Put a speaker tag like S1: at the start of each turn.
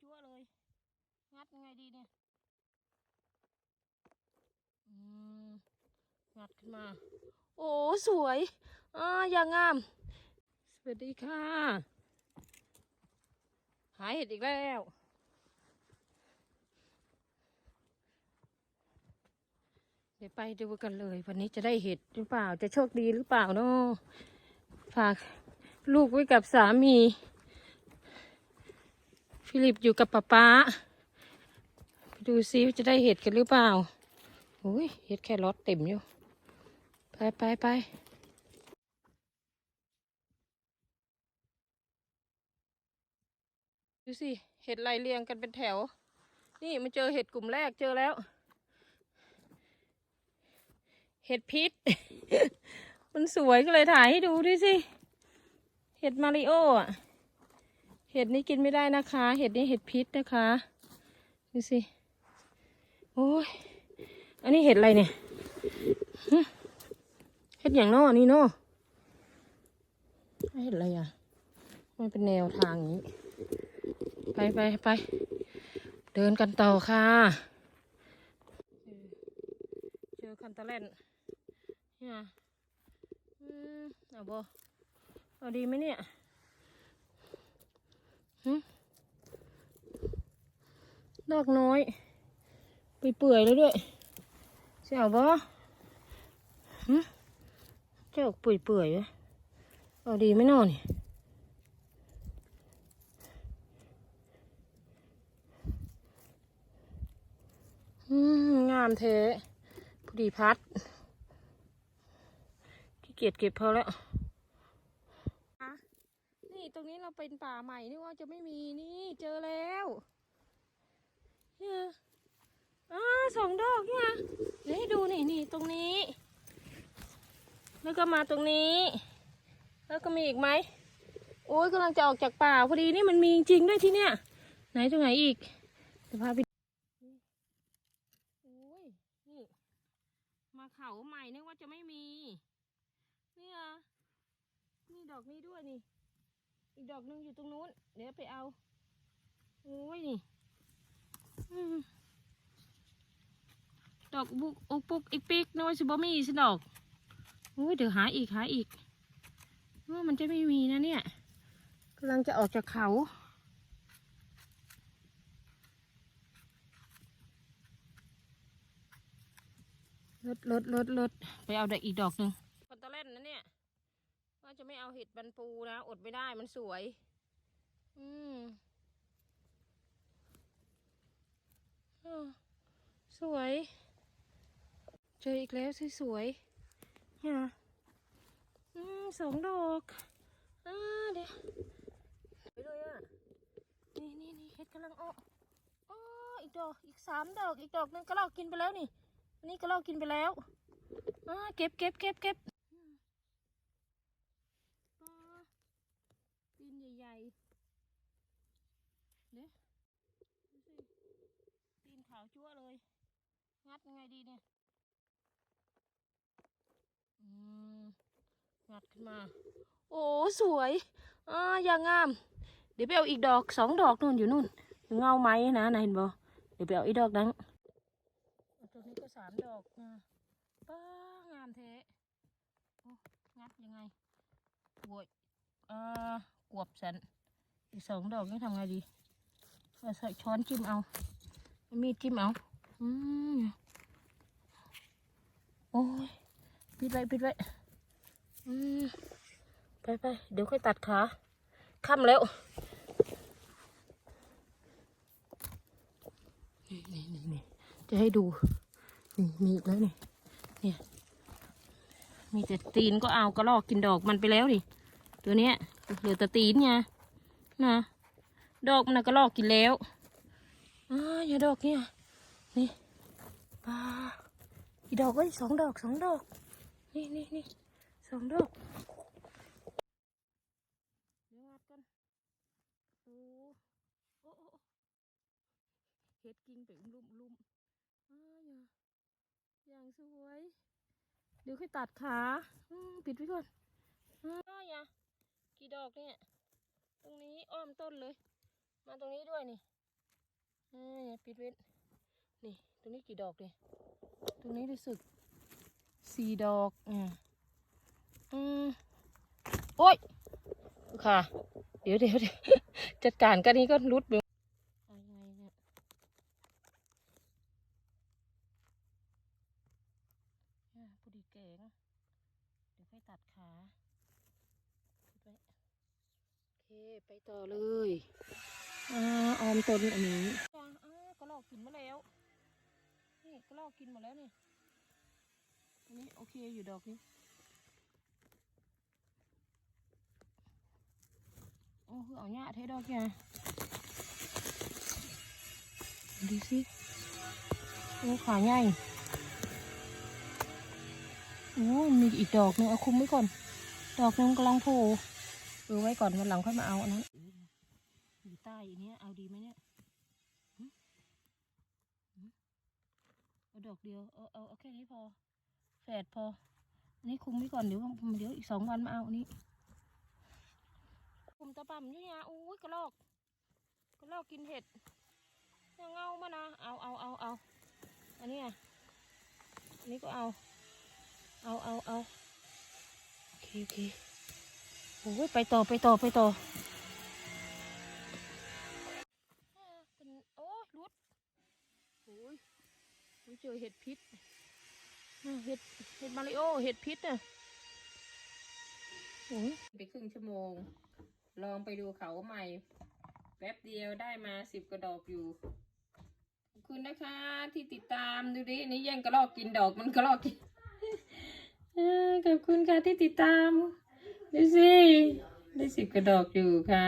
S1: จั่วเลย งัดยังไงดีเนี่ย อืม งัดขึ้นมา โอ้ สวย อ่า อย่างงาม สวัสดีค่ะ หายเห็ดอีกแล้วเดี๋ยวไปดูกันเลย วันนี้จะได้เห็ดหรือเปล่าจะโชคดีหรือเปล่าเนาะฝากลูกไว้กับสามี ฟิลิปอยู่กับป๊าป๊าไปดูซิว่าจะได้เห็ดกันหรือเปล่าโอ้ยเห็ดแค่รอดเต็มอยู่ ไปไปไปดูสิ เห็ดไล่เรียงกันเป็นแถว นี่มาเจอเห็ดกลุ่มแรกเจอแล้ว เห็ดพิษ มันสวยก็เลยถ่ายให้ดูด้วยสิ เห็ดมาริโออะ เห็ดนี้กินไม่ได้นะคะ เห็ดนี้เห็ดพิษนะคะดูสิโอ้ยอันนี้เห็ดอะไรเนี่ยเห็ดอย่างนอนี่นอเห็ดอะไรอะมันเป็นแนวทางอย่างนี้ ไปไปไปเดินกันต่อค่ะเจอคันตะเล่นเนี่ยอืมเอาบอเอาดีไหมเนี่ย ดอกน้อยไปเปื่อยแล้วด้วยเสียวบอหึเจ้าเปื่อยเปื่อยๆวะเอาดีไหมนอนี่งามเทพอดีพัดขี้เกียจเก็บพอแล้ว รงนี้เราเป็นป่าใหม่นี่ว่าจะไม่มีนี่เจอแล้วเนี่ยอ่าสองดอกเนี่ยเดี๋ยวให้ดูนี่นี่ตรงนี้ แล้วก็มาตรงนี้ แล้วก็มีอีกไหมโอ้ยกำลังจะออกจากป่าพอดีนี่มันมีจริงด้วยที่เนี่ย ไหนตรงไหนอีกเดี๋ยวพาไปโอ้ยนี่มาเขาใหม่นึกว่าจะไม่มี เนี่ยนี่ดอกนี้ด้วยนี่ อีกดอกหนึงอยู่ตรงนู้น เดี๋ยวไปเอา โอ้ยนี่ดอกบุกอุกปุกอีกปิกนึกว่าจะบ่มีสิดอก โอ้ยเดี๋ยวหาอีกหาอีกว่ามันจะไม่มีนะเนี่ยกำลังจะออกจากเขาลดลดลดลดไปเอาด็กอีกดอกหนึ่งคนตะเล่นนะเนี่ยว่าจะไม่ เอาเห็ดบันปูนะ อดไม่ได้มันสวย อืมอ้าวสวย เจออีกแล้วสวยๆเนี่ยอืมสองดอกอ่าเดี๋ยวไปเลยอะ นี่นี่นี่เห็ดกำลังออกอ๋ออีกดอกอีกสามดอกอีกดอกนึงก็ลอกกินไปแล้วนี่อันนี้ก็ลอกกินไปแล้วอ่าเก็บเก็บเก็บเก็บอืมปลาตีนใหญ่ๆเด้ดูสิตีนขาวจั่วเลย งัดยังไงดีเนี่ย อืม งัดขึ้นมา โอ้สวยอ่าอย่างงาม เดี๋ยวไปเอาอีกดอกสองดอกนู่นอยู่นู่นอยู่เงาไม้นะนะเห็นบ่เดี๋ยวไปเอาอีกดอกนั้นตัวนี้ก็สามดอกนะป้างามเทโอ้งัดยังไงโวยอ่ากวบสันอีกสองดอกนี่ทำไงดีเอาใส่ช้อนจิ้มเอา มีดจิ้มเอาอืมโอ้ยปิดไว้ปิดไว้อืมไปไปเดี๋ยวค่อยตัดขาค่ำแล้วนี่นี่นี่จะให้ดูนี่มีอีกแล้วนี่เนี่ยมีแต่ตีนก็เอากระลอกกินดอกมันไปแล้วดิตัวเนี้ยเหลือแต่ตีนไงนะดอกมันกระลอกกินแล้ว อ้าอย่าดอกเนี่ย นี่ปลาอีดอกก็อีกสองดอกสองดอก นี่นี่นี่สองดอกเดี๋ยวงัดกันโอ้โอ้โอเห็ดกิ่งไปลุ่มลุ่มอ้าอย่าอย่างสวย เดี๋ยวค่อยตัดขาปิดไว้ก่อนอ้าอย่ากี่ดอกเนี่ย ตรงนี้อ้อมต้นเลย มาตรงนี้ด้วยนี่ อย่าปิดเว้นนี่ ตรงนี้กี่ดอกเนี่ยตรงนี้รู้สึกสี่ดอกอ่าอืมโอ้ย ค่ะ เดี๋ยวเดี๋ยวเดี๋ยวจัดการกันนี้ก็รุดไปไงเนี่ยอ่าพอดีแค่ตัดขาไปโอเค ไปต่อเลย อ่าออมต้นอันนี้ ลอกกินหมดแล้วนี่อันนี้โอเคอยู่ดอกนี้ โอ้คือเอาหญ้าเทดอกแกดูสิโอ้ขาใหญ่โอ้มีอีกดอกหนึงเอาคุมไว้ก่อน ดอกหนึงกำลังโผล่เออไว้ก่อนวันหลังค่อยมาเอาอันนั้นอยู่ใต้อันเนี้ยเอาดีไหมเนี่ยหึหึเอา ดอกเดียวเอาเอาเอาแค่นี้พอแฝดพออันนี้คุมไว้ก่อนเดี๋ยวเดี๋ยวอีกสองวันมาเอาอันนี้คุมตะปั่มอยู่นี่ยอุ้ยกระลอกกระลอกกินเห็ดยังเงามานะเอาเอาเอาเอาอันนี้อะอันนี้ก็เอา เอาเอาเอาโอเคโอเคโอ้ยไปต่อไปต่อไปต่อ เจอเห็ดพิษเห็ดเห็ดมาริโอเห็ดพิษอะโอ้ยไปครึ่งชั่วโมง ลองไปดูเขาใหม่ แป๊บเดียวได้มาสิบกระดอกอยู่ ขอบคุณนะคะที่ติดตามดูดินนี้ยังกระลอกกินดอกมันกระลอกกินขอบคุณค่ะที่ติดตามดูสิได้สิบกระดอกอยู่ค่ะ